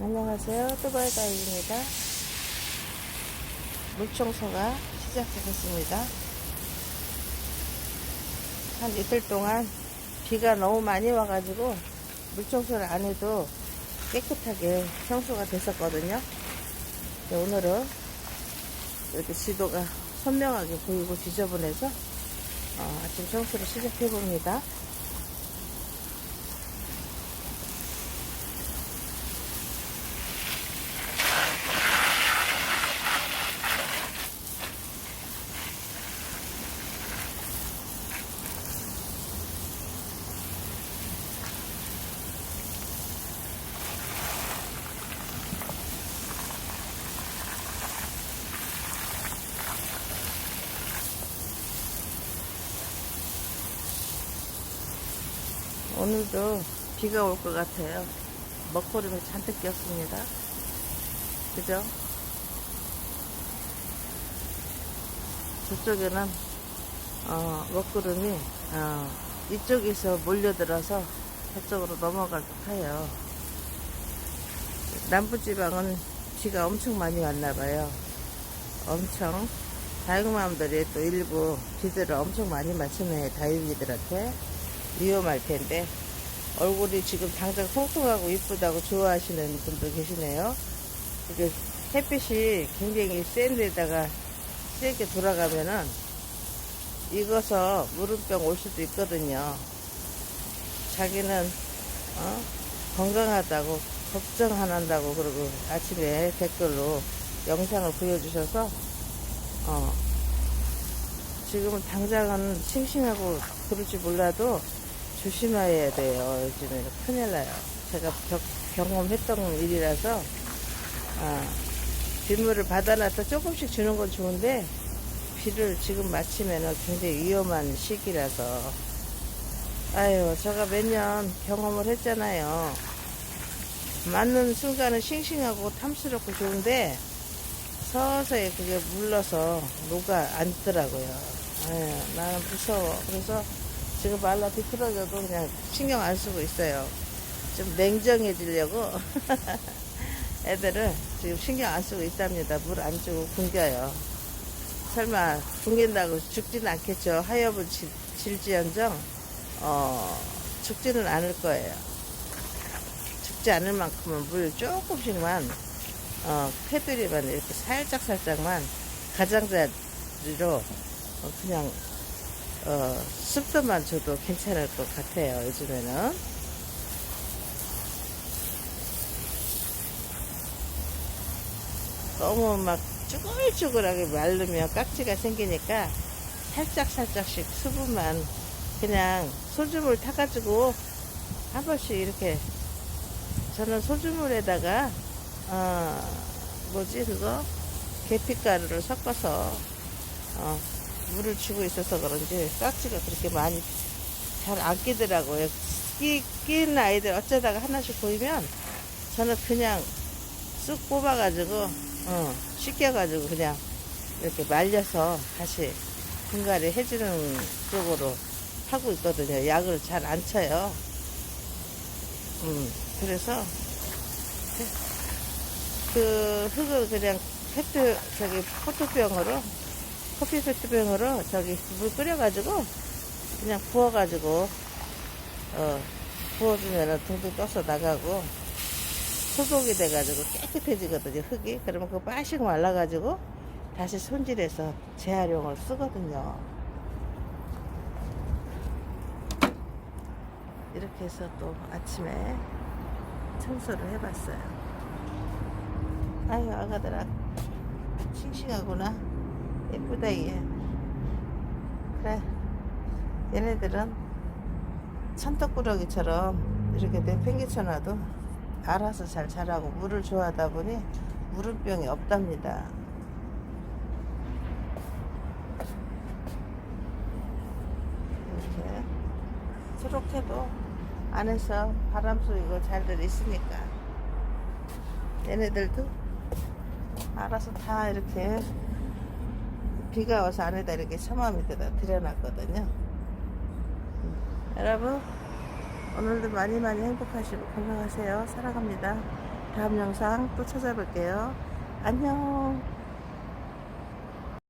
안녕하세요. 뚜바이가입니다. 물청소가 시작하겠습니다. 한 이틀 동안 비가 너무 많이 와가지고 물청소를 안 해도 깨끗하게 청소가 됐었거든요. 오늘은 이렇게 지도가 선명하게 보이고 지저분해서 어, 아침 청소를 시작해 봅니다. 오늘도 비가 올 것 같아요. 먹구름이 잔뜩 꼈습니다. 그죠? 저쪽에는 어, 먹구름이 어, 이쪽에서 몰려들어서 저쪽으로 넘어갈 듯해요. 남부지방은 비가 엄청 많이 왔나 봐요. 엄청 다육맘들이 또 일부 비들을 엄청 많이 맞추네 다육이들한테 위험할 텐데 얼굴이 지금 당장 통통하고 이쁘다고 좋아하시는 분도 계시네요. 이게 햇빛이 굉장히 센 데다가 세게 돌아가면은 익어서 무릎병 올 수도 있거든요. 자기는 어? 건강하다고 걱정 안 한다고 그러고 아침에 댓글로 영상을 보여주셔서 어, 지금은 당장은 싱싱하고 그럴지 몰라도 조심해야 돼요. 요즘에 큰일 나요. 제가 겨- 경험했던 일이라서 아, 빗물을 받아놨다 조금씩 주는 건 좋은데 비를 지금 마치면은 굉장히 위험한 시기라서 아유 제가 몇 년 경험을 했잖아요. 맞는 순간은 싱싱하고 탐스럽고 좋은데 서서히 그게 물러서 녹아 앉더라고요. 아유, 나는 무서워. 그래서 지금 말라 비틀어져도 그냥 신경 안 쓰고 있어요. 좀 냉정해지려고 애들을 지금 신경 안 쓰고 있답니다. 물 안 주고 굶겨요. 설마 굶긴다고 죽지는 않겠죠. 하엽을 질- 질지언정 어, 죽지는 않을 거예요. 죽지 않을 만큼은 물 조금씩만 어, 패드리만 이렇게 살짝 살짝만 가장자리로 어, 그냥 어, 습도만 줘도 괜찮을 것 같아요. 요즘에는 너무 막 쭈글쭈글하게 마르면 깍지가 생기니까 살짝 살짝씩 수분만 그냥 소주물 타가지고 한 번씩 이렇게 저는 소주물에다가 어 뭐지 그거 계피가루를 섞어서 어, 물을 주고 있어서 그런지 깍지가 그렇게 많이 잘 안 끼더라고요. 끼, 낀 아이들 어쩌다가 하나씩 보이면 저는 그냥 쑥 뽑아가지고 어, 씻겨가지고 그냥 이렇게 말려서 다시 분갈이 해주는 쪽으로 하고 있거든요. 약을 잘 안 쳐요. 음, 그래서 그 흙을 그냥 페트 저기 포트병으로 커피 페트병으로 저기 물 끓여가지고 그냥 부어가지고 어 부어주면은 둥둥 떠서 나가고 소독이 돼가지고 깨끗해지거든요 흙이. 그러면 그거 빠시고 말라가지고 다시 손질해서 재활용을 쓰거든요. 이렇게 해서 또 아침에 청소를 해봤어요. 아유 아가들아. 싱싱하구나 예쁘다 얘 그래. 얘네들은 천떡꾸러기처럼 이렇게 내팽개쳐놔도 알아서 잘 자라고 물을 좋아하다 보니 무릎병이 없답니다. 이렇게 초록해도 안에서 바람 쏘이고 잘들 있으니까 얘네들도 알아서 다 이렇게 비가 와서 안에다 이렇게 처마 밑에다 들여놨거든요. 여러분 오늘도 많이 많이 행복하시고 건강하세요. 사랑합니다. 다음 영상 또 찾아뵐게요. 안녕.